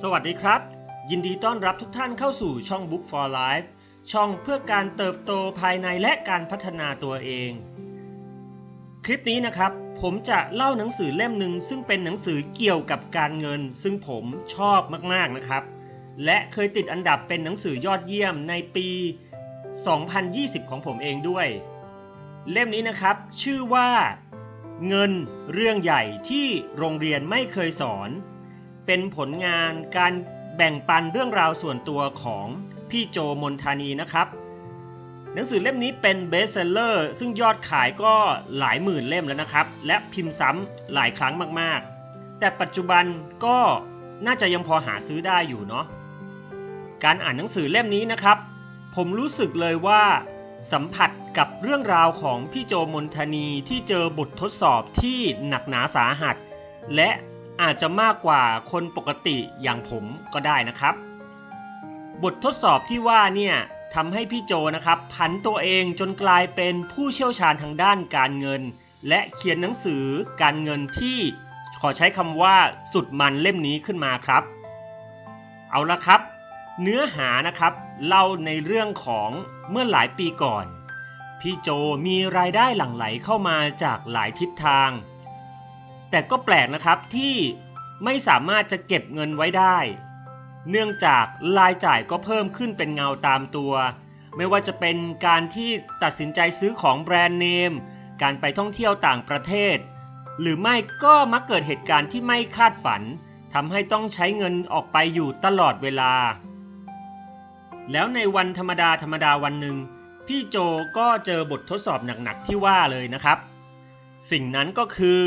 สวัสดีครับ ยินดีต้อนรับทุกท่านเข้าสู่ช่อง Book for Life ช่องเพื่อการเติบโตภายในและการพัฒนาตัวเอง คลิปนี้นะครับ ผมจะเล่าหนังสือเล่มหนึ่งซึ่งเป็นหนังสือเกี่ยวกับการเงิน ซึ่งผมชอบมากๆนะครับ และเคยติดอันดับเป็นหนังสือยอดเยี่ยมในปี 2020 ของผมเองด้วย เล่มนี้นะครับ ชื่อว่า เงินเรื่องใหญ่ที่โรงเรียนไม่เคยสอน เป็นผลงานการแบ่งปันเรื่องราวส่วนตัวของพี่โจมนทานีนะครับ หนังสือเล่มนี้เป็นเบสเซลเลอร์ซึ่งยอดขายก็หลายหมื่นเล่มแล้วนะครับ และพิมพ์ซ้ำหลายครั้งมากๆ แต่ปัจจุบันก็น่าจะยังพอหาซื้อได้อยู่เนาะการอ่านหนังสือเล่มนี้นะครับ ผมรู้สึกเลยว่าสัมผัสกับเรื่องราวของพี่โจมนทานีที่เจอบททดสอบที่หนักหนาสาหัส และ อาจจะมากกว่าคนปกติอย่างผมก็ได้นะครับ บททดสอบที่ว่าเนี่ยทำให้พี่โจนะครับผันตัวเองจนกลายเป็นผู้เชี่ยวชาญทางด้านการเงิน และเขียนหนังสือการเงินที่ขอใช้คำว่าสุดมันเล่มนี้ขึ้นมาครับ เอาละครับ เนื้อหานะครับเล่าในเรื่องของเมื่อหลายปีก่อน พี่โจมีรายได้หลั่งไหลเข้ามาจากหลายทิศทาง แต่ก็แปลกนะครับที่ไม่สามารถจะเก็บเงินไว้ได้ เนื่องจากรายจ่ายก็เพิ่มขึ้นเป็นเงาตามตัว ไม่ว่าจะเป็นการที่ตัดสินใจซื้อของแบรนด์เนม การไปท่องเที่ยวต่างประเทศ หรือไม่ก็มักเกิดเหตุการณ์ที่ไม่คาดฝันทำให้ต้องใช้เงินออกไปอยู่ตลอดเวลา แล้วในวันธรรมดาธรรมดาวันหนึ่ง พี่โจก็เจอบททดสอบหนักๆที่ว่าเลยนะครับ สิ่งนั้นก็คือ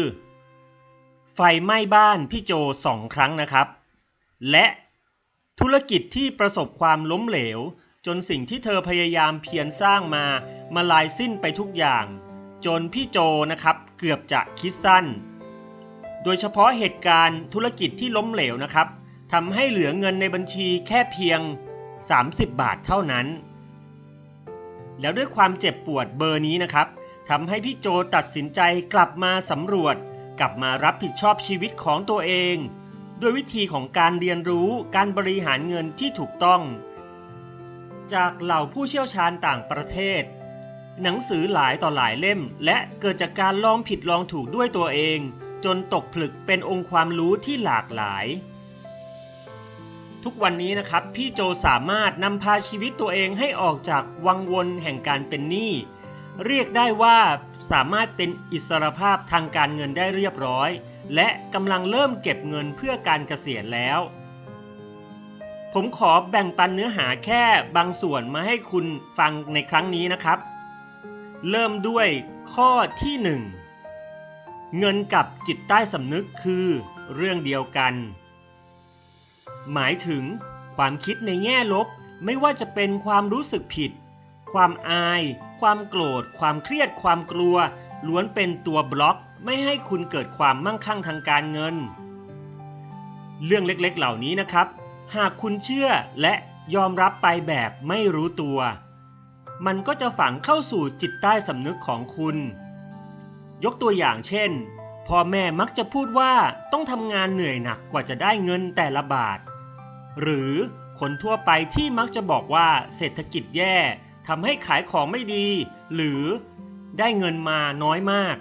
ไฟไหม้บ้านพี่โจสองครั้งนะครับ และธุรกิจที่ประสบความล้มเหลว จนสิ่งที่เธอพยายามเพียรสร้างมามาลายสิ้นไปทุกอย่าง จนพี่โจนะครับเกือบจะคิดสั้น โดยเฉพาะเหตุการณ์ธุรกิจที่ล้มเหลวนะครับทำให้เหลือเงินในบัญชีแค่เพียง 30 บาทเท่านั้น แล้วด้วยความเจ็บปวดเบอร์นี้นะครับทำให้พี่โจตัดสินใจกลับมาสำรวจ กลับมารับผิดชอบชีวิตของตัวเอง ด้วยวิธีของการเรียนรู้การบริหารเงินที่ถูกต้อง จากเหล่าผู้เชี่ยวชาญต่างประเทศ หนังสือหลายต่อหลายเล่ม และเกิดจากการลองผิดลองถูกด้วยตัวเอง จนตกผลึกเป็นองค์ความรู้ที่หลากหลาย ทุกวันนี้นะครับพี่โจสามารถนำพาชีวิตตัวเองให้ออกจากวังวนแห่งการเป็นหนี้ เรียกได้ว่าสามารถเป็นอิสรภาพทางการเงินได้เรียบร้อย และกำลังเริ่มเก็บเงินเพื่อการเกษียณแล้ว ผมขอแบ่งปันเนื้อหาแค่บางส่วนมาให้คุณฟังในครั้งนี้นะครับ เริ่มด้วยข้อที่ 1 เงินกับจิตใต้สำนึกคือเรื่องเดียวกัน หมายถึงความคิดในแง่ลบไม่ว่าจะเป็นความรู้สึกผิด ความอาย ความโกรธ ความเครียด ความกลัว ล้วนเป็นตัวบล็อกไม่ให้คุณเกิดความมั่งคั่งทางการเงิน เรื่องเล็กๆเหล่านี้นะครับ หากคุณเชื่อและยอมรับไปแบบไม่รู้ตัว มันก็จะฝังเข้าสู่จิตใต้สำนึกของคุณ ยกตัวอย่างเช่น พ่อแม่มักจะพูดว่าต้องทำงานเหนื่อยหนักกว่าจะได้เงินแต่ละบาท หรือคนทั่วไปที่มักจะบอกว่าเศรษฐกิจแย่ ทำให้ขายของไม่ดี หรือได้เงินมาน้อยมาก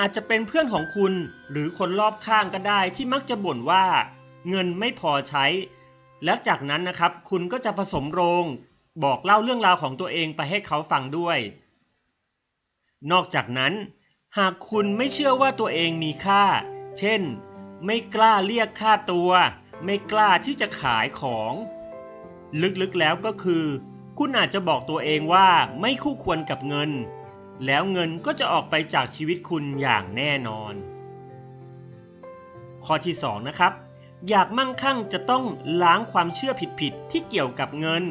อาจจะเป็นเพื่อนของคุณหรือคนรอบข้างก็ได้ที่มักจะบ่นว่า เงินไม่พอใช้ และจากนั้นนะครับคุณก็จะผสมโรง บอกเล่าเรื่องราวของตัวเองไปให้เขาฟังด้วย นอกจากนั้น หากคุณไม่เชื่อว่าตัวเองมีค่า เช่น ไม่กล้าเรียกค่าตัว ไม่กล้าที่จะขายของ ลึกๆแล้วก็คือ คุณอาจจะบอกตัวเองว่าไม่คู่ควรกับเงิน แล้วเงินก็จะออกไปจากชีวิตคุณอย่างแน่นอน ข้อที่ 2 นะครับ อยากมั่งคั่งจะต้องล้างความเชื่อผิดๆที่เกี่ยวกับเงิน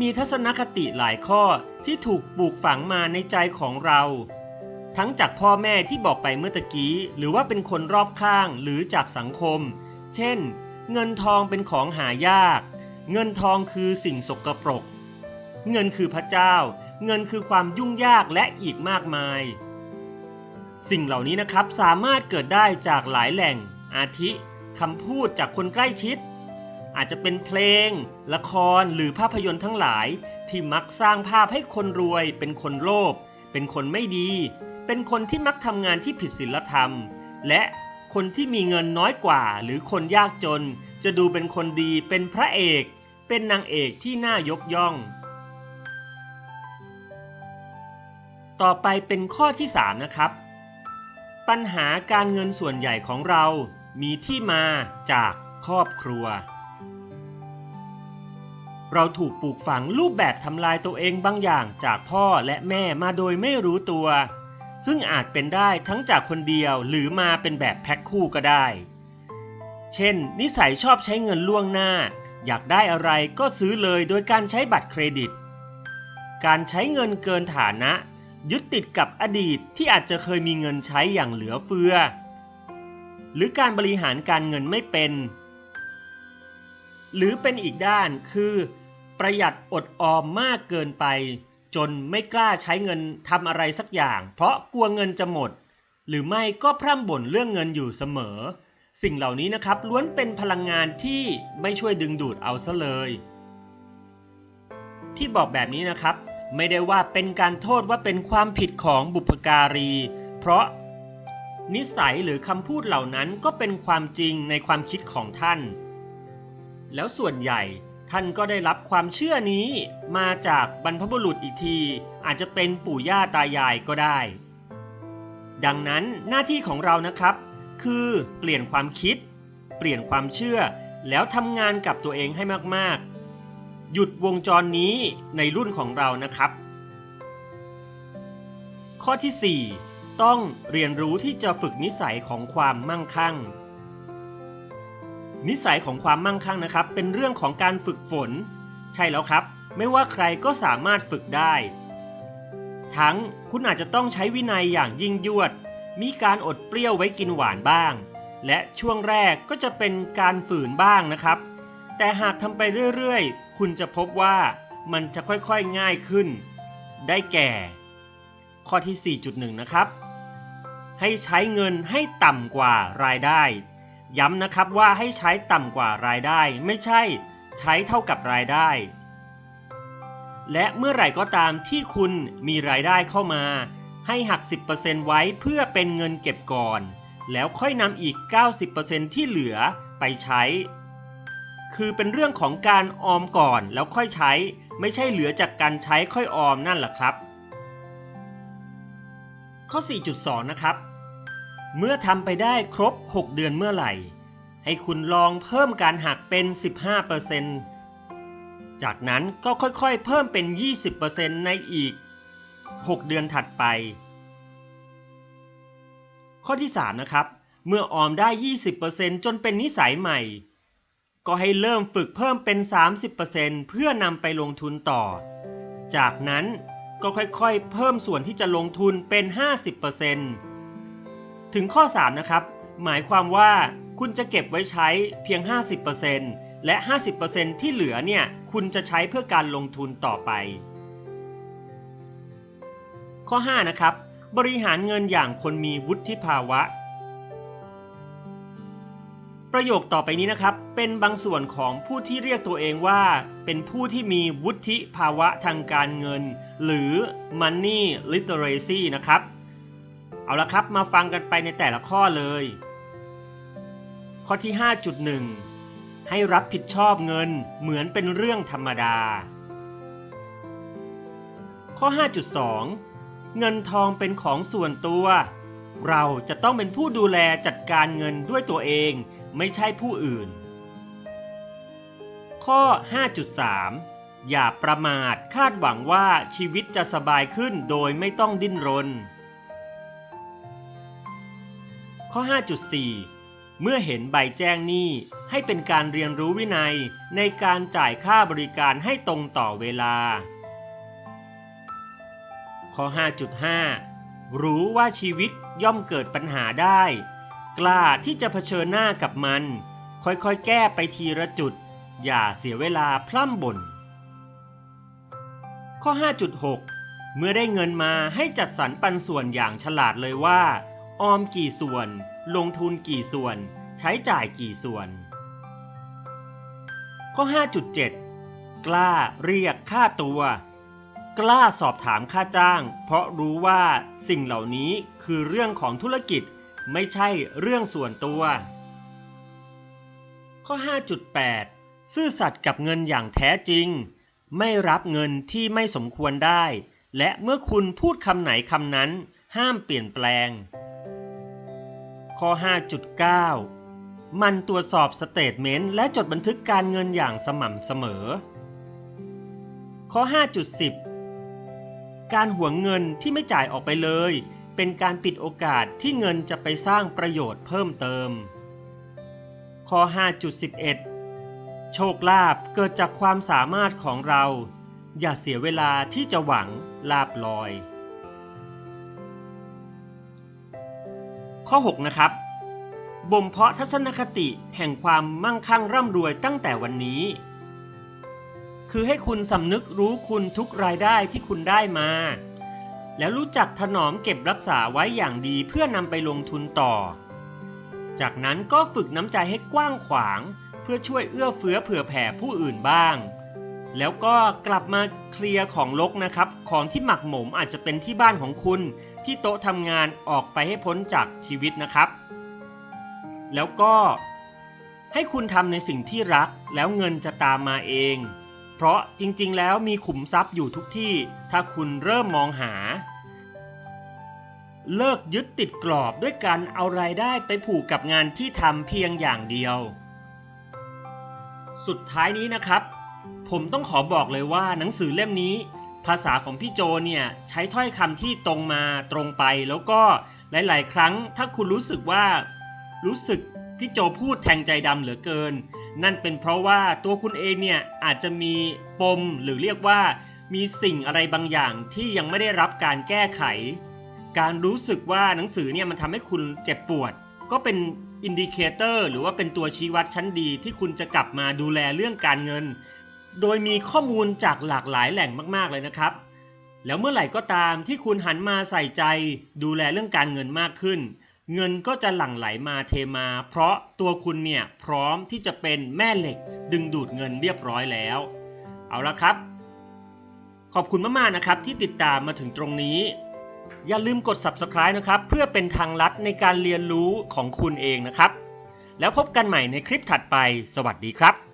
มีทัศนคติหลายข้อที่ถูกปลูกฝังมาในใจของเรา ทั้งจากพ่อแม่ที่บอกไปเมื่อตะกี้ หรือว่าเป็นคนรอบข้างหรือจากสังคม เช่น เงินทองเป็นของหายาก เงินทองคือสิ่งสกปรก เงินคือพระเจ้า เงินคือความยุ่งยากและอีกมากมาย สิ่งเหล่านี้นะครับสามารถเกิดได้จากหลายแหล่ง อาทิคำพูดจากคนใกล้ชิด อาจจะเป็นเพลง ละครหรือภาพยนตร์ทั้งหลาย ที่มักสร้างภาพให้คนรวย เป็นคนโลภเป็นคนไม่ดี เป็นคนที่มักทำงานที่ผิดศีลธรรม และคนที่มีเงินน้อยกว่า หรือคนยากจน จะดูเป็นคนดีเป็นพระเอก เป็นนางเอกที่น่ายกย่อง ต่อไปเป็นข้อที่ 3 นะครับ ปัญหาการเงินส่วนใหญ่ของเรามีที่มาจากครอบครัว เราถูกปลูกฝังรูปแบบทำลายตัวเองบางอย่างจากพ่อและแม่มาโดยไม่รู้ตัว ซึ่งอาจเป็นได้ทั้งจากคนเดียวหรือมาเป็นแบบแพ็คคู่ก็ได้ เช่น นิสัยชอบใช้เงินล่วงหน้า อยากได้อะไรก็ซื้อเลยโดยการใช้บัตรเครดิต การใช้เงินเกินฐานะ ยึดติดกับอดีตที่อาจจะเคยมีเงินใช้อย่างเหลือเฟือ หรือการบริหารการเงินไม่เป็น หรือเป็นอีกด้านคือ ประหยัดอดออมมากเกินไป จนไม่กล้าใช้เงินทำอะไรสักอย่าง เพราะกลัวเงินจะหมด หรือไม่ก็พร่ำบ่นเรื่องเงินอยู่เสมอ สิ่งเหล่านี้นะครับล้วนเป็นพลังงานที่ไม่ช่วยดึงดูดเอาซะเลย ที่บอกแบบนี้นะครับ ไม่ได้ว่าเป็นการโทษว่าเป็นความผิดของบุพการี เพราะนิสัยหรือคำพูดเหล่านั้นก็เป็นความจริงในความคิดของท่าน แล้วส่วนใหญ่ท่านก็ได้รับความเชื่อนี้มาจากบรรพบุรุษอีกที อาจจะเป็นปู่ย่าตายายก็ได้ ดังนั้นหน้าที่ของเรานะครับ คือเปลี่ยนความคิด เปลี่ยนความเชื่อ แล้วทำงานกับตัวเองให้มากๆ หยุดวงจรนี้ในรุ่นของเรานะครับ ข้อที่ 4 ต้องเรียนรู้ที่จะฝึกนิสัยของความมั่งคั่ง นิสัยของความมั่งคั่งนะครับ เป็นเรื่องของการฝึกฝน ใช่แล้วครับ ไม่ว่าใครก็สามารถฝึกได้ ทั้งคุณอาจจะต้องใช้วินัยอย่างยิ่งยวด มีการอดเปรี้ยวไว้กินหวานบ้าง และช่วงแรกก็จะเป็นการฝืนบ้างนะครับ แต่หากทำไปเรื่อยๆ คุณจะพบว่ามันจะค่อยๆง่ายขึ้น ได้แก่ ข้อที่ 4.1 นะครับ ให้ใช้เงินให้ต่ำกว่ารายได้ ย้ำนะครับว่าให้ใช้ต่ำกว่ารายได้ ไม่ใช่ใช้เท่ากับรายได้ และเมื่อไหร่ก็ตามที่คุณมีรายได้เข้ามา ให้หัก 10%ไว้เพื่อเป็นเงินเก็บก่อน แล้วค่อยนำอีก 90%ที่เหลือไปใช้ คือเป็นเรื่องของการออมก่อนแล้วค่อยใช้ ไม่ใช่เหลือจากการใช้ค่อยออมนั่นแหละครับ ข้อ 4.2 นะครับ เมื่อทำไปได้ครบ 6 เดือนเมื่อไหร่ ให้คุณลองเพิ่มการหักเป็น 15%จากนั้นก็ค่อยๆ เพิ่มเป็น 20%ในอีก 6 เดือนถัดไป ข้อที่ 3 นะครับ เมื่อออมได้ 20%จนเป็นนิสัยใหม่ ก็ให้เริ่มฝึกเพิ่มเป็น 30%เพื่อนำไปลงทุนต่อ จากนั้นก็ค่อยๆ เพิ่มส่วนที่จะลงทุนเป็น 50%ถึงข้อ 3 นะครับ หมายความว่าคุณจะเก็บไว้ใช้เพียง 50%และ 50%ที่เหลือเนี่ย คุณจะใช้เพื่อการลงทุนต่อไป ข้อ 5 นะครับ บริหารเงินอย่างคนมีวุฒิภาวะ ประโยคต่อไปนี้นะครับ เป็นบางส่วนของผู้ที่เรียกตัวเองว่า เป็นผู้ที่มีวุฒิภาวะทางการเงิน หรือ money literacy นะครับ เอาละครับมาฟังกันไปในแต่ละข้อเลย ข้อที่ 5.1 ให้รับผิดชอบเงินเหมือนเป็นเรื่องธรรมดาข้อ 5.2 เงินทองเป็นของส่วนตัว เราจะต้องเป็นผู้ดูแลจัดการเงินด้วยตัวเองไม่ใช่ผู้อื่น ข้อ 5.3 อย่าประมาทคาดหวังว่าชีวิตจะสบายขึ้นโดยไม่ต้องดิ้นรน ข้อ 5.4เมื่อเห็นใบแจ้งหนี้ให้เป็นการเรียนรู้วินัยในการจ่ายค่าบริการให้ตรงต่อเวลา ข้อ 5.5 รู้ว่าชีวิตย่อมเกิดปัญหาได้ กล้าที่จะเผชิญหน้ากับมัน ค่อยๆ แก้ไปทีละจุด อย่าเสียเวลาพล่ำบ่นข้อ 5.6 เมื่อได้เงินมาให้จัดสรรปันส่วนอย่างฉลาดเลยว่า ออมกี่ส่วน ลงทุนกี่ส่วน ใช้จ่ายกี่ส่วน ข้อ 5.7 กล้าเรียกค่าตัว กล้าสอบถามค่าจ้าง เพราะรู้ว่าสิ่งเหล่านี้คือเรื่องของธุรกิจไม่ใช่เรื่องส่วนตัว ข้อ 5.8 ซื่อสัตย์กับเงินอย่างแท้จริง ไม่รับเงินที่ไม่สมควรได้ และเมื่อคุณพูดคำไหนคำนั้น ห้ามเปลี่ยนแปลง ข้อ 5.9 มันตรวจสอบสเตทเมนต์และจดบันทึกการเงินอย่างสม่ำเสมอข้อ 5.10 การหวงเงินที่ไม่จ่ายออกไปเลย เป็นการปิดโอกาสที่เงินจะไปสร้างประโยชน์เพิ่มเติม ข้อ 5.11 โชคลาภเกิดจากความสามารถของเรา อย่าเสียเวลาที่จะหวังลาบลอย ข้อ 6 นะครับ บ่มเพาะทัศนคติแห่งความมั่งคั่งร่ำรวยตั้งแต่วันนี้ คือให้คุณสำนึกรู้คุณทุกรายได้ที่คุณได้มา แล้วรู้จักถนอมเก็บรักษาไว้อย่างดีเพื่อนำไปลงทุนต่อ จากนั้นก็ฝึกน้ำใจให้กว้างขวาง เพื่อช่วยเอื้อเฟื้อเผื่อแผ่ผู้อื่นบ้าง แล้วก็กลับมาเคลียร์ของลกนะครับ ของที่หมักหมมอาจจะเป็นที่บ้านของคุณ ที่โต๊ะทำงานออกไปให้พ้นจากชีวิตนะครับ แล้วก็ให้คุณทำในสิ่งที่รักแล้วเงินจะตามมาเอง เพราะจริงๆ แล้วมีขุมทรัพย์อยู่ทุกที่ ถ้าคุณเริ่มมองหา เลิกยึดติดกรอบด้วยการเอารายได้ไปผูกกับงานที่ทำเพียงอย่างเดียว สุดท้ายนี้นะครับ ผมต้องขอบอกเลยว่าหนังสือเล่มนี้ ภาษาของพี่โจเนี่ยใช้ถ้อยคำที่ตรงมาตรงไปแล้วก็หลาย ๆ ครั้งถ้าคุณรู้สึกว่า รู้สึกพี่โจพูดแทงใจดำเหลือเกิน นั่นเป็นเพราะว่าตัวคุณเองเนี่ยอาจจะมีปมหรือเรียกว่า มีสิ่งอะไรบางอย่างที่ยังไม่ได้รับการแก้ไข การรู้สึกว่าหนังสือเนี่ยมันทำให้คุณเจ็บปวด ก็เป็นอินดิเคเตอร์หรือว่าเป็นตัวชี้วัดชั้นดีที่คุณจะกลับมาดูแลเรื่องการเงิน โดยมีข้อมูลจากหลากหลายแหล่งมากๆเลยนะครับ แล้วเมื่อไหร่ก็ตามที่คุณหันมาใส่ใจดูแลเรื่องการเงินมากขึ้น เงินก็จะหลั่งไหลมาเทมา เพราะตัวคุณเนี่ยพร้อมที่จะเป็นแม่เหล็กดึงดูดเงินเรียบร้อยแล้ว เอาละครับ ขอบคุณมากๆนะครับที่ติดตามมาถึงตรงนี้ อย่าลืมกด subscribe นะครับ เพื่อเป็นทางลัดในการเรียนรู้ของคุณเองนะครับ แล้วพบกันใหม่ในคลิปถัดไป สวัสดีครับ